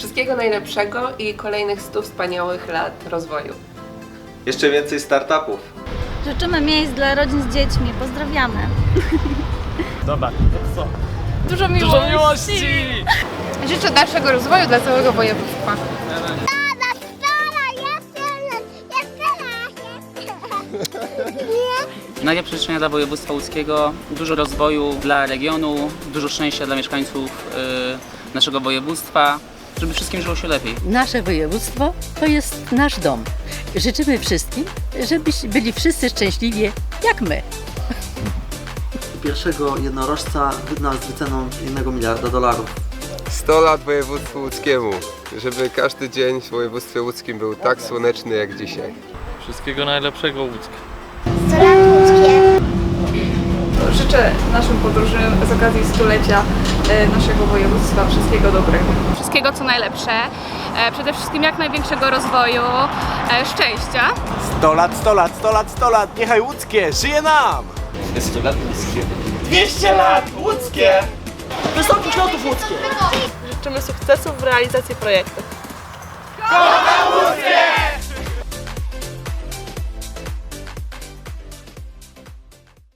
Wszystkiego najlepszego i kolejnych 100 wspaniałych lat rozwoju. Jeszcze więcej startupów. Życzymy miejsc dla rodzin z dziećmi. Pozdrawiamy. Dobra, to co? Dużo miłości. Dużo miłości! Życzę dalszego rozwoju dla całego województwa. Najlepsze życzenia dla województwa łódzkiego, dużo rozwoju dla regionu, dużo szczęścia dla mieszkańców y, naszego województwa, żeby wszystkim żyło się lepiej. Nasze województwo to jest nasz dom. Życzymy wszystkim, żeby byli wszyscy szczęśliwi jak my. pierwszego jednorożca wygnał z wyceną 1 miliarda dolarów. 100 lat województwu łódzkiemu, żeby każdy dzień w województwie łódzkim był tak słoneczny jak dzisiaj. Wszystkiego najlepszego Łódzka. Życzę naszym podróżom z okazji stulecia naszego województwa wszystkiego dobrego. Wszystkiego co najlepsze. E, Przede wszystkim jak największego rozwoju, e, szczęścia. 100 lat, 100 lat, 100 lat, 100 lat, niechaj łódzkie, żyje nam! 100 lat Łódzkie. 200 lat, łódzkie! Wysokich lotów łódzkie! Życzymy sukcesów w realizacji projektów.